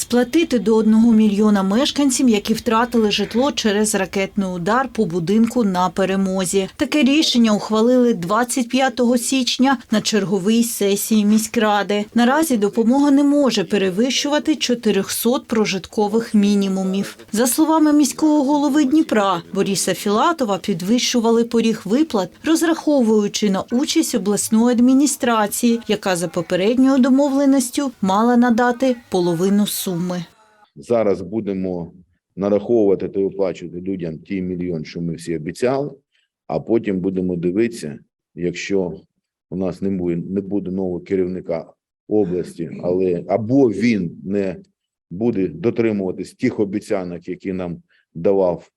Сплатити до 1 мільйона мешканців, які втратили житло через ракетний удар по будинку на перемозі. Таке рішення ухвалили 25 січня на черговій сесії міськради. Наразі допомога не може перевищувати 400 прожиткових мінімумів. За словами міського голови Дніпра Бориса Філатова, підвищували поріг виплат, розраховуючи на участь обласної адміністрації, яка за попередньою домовленістю мала надати половину суми. Зараз будемо нараховувати та виплачувати людям ті мільйон, що ми всі обіцяли, а потім будемо дивитися, якщо у нас не буде, не буде нового керівника області, але або він не буде дотримуватись тих обіцянок, які нам давав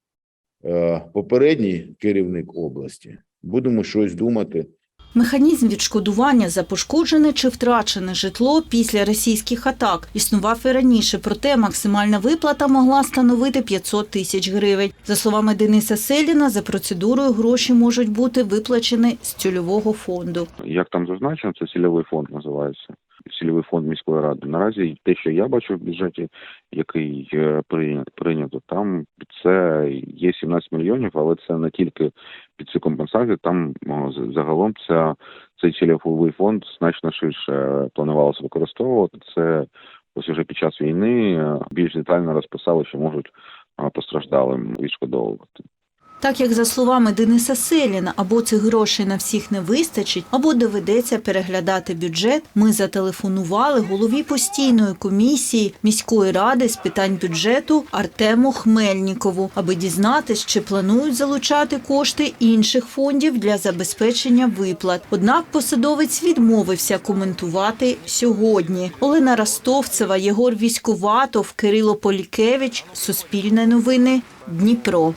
е, попередній керівник області, будемо щось думати. Механізм відшкодування за пошкоджене чи втрачене житло після російських атак існував і раніше, проте максимальна виплата могла становити 500 тисяч гривень. За словами Дениса Селіна, за процедурою гроші можуть бути виплачені з цільового фонду. Як там зазначено, це цільовий фонд називається. Цільовий фонд міської ради. Наразі те, що я бачу в бюджеті, який е, прийнято, там це є 17 мільйонів, але це не тільки під цю компенсацію. Там загалом ця цей цільовий фонд значно ширше планувалося використовувати. Це ось уже під час війни е, більш детально розписали, що можуть е, постраждалим відшкодовувати. Так як за словами Дениса Селіна, або цих грошей на всіх не вистачить, або доведеться переглядати бюджет, ми зателефонували голові постійної комісії міської ради з питань бюджету Артему Хмельнікову, аби дізнатись, чи планують залучати кошти інших фондів для забезпечення виплат. Однак посадовець відмовився коментувати сьогодні. Олена Ростовцева, Єгор Віськоватов, Кирило Полікевич, Суспільне новини, Дніпро.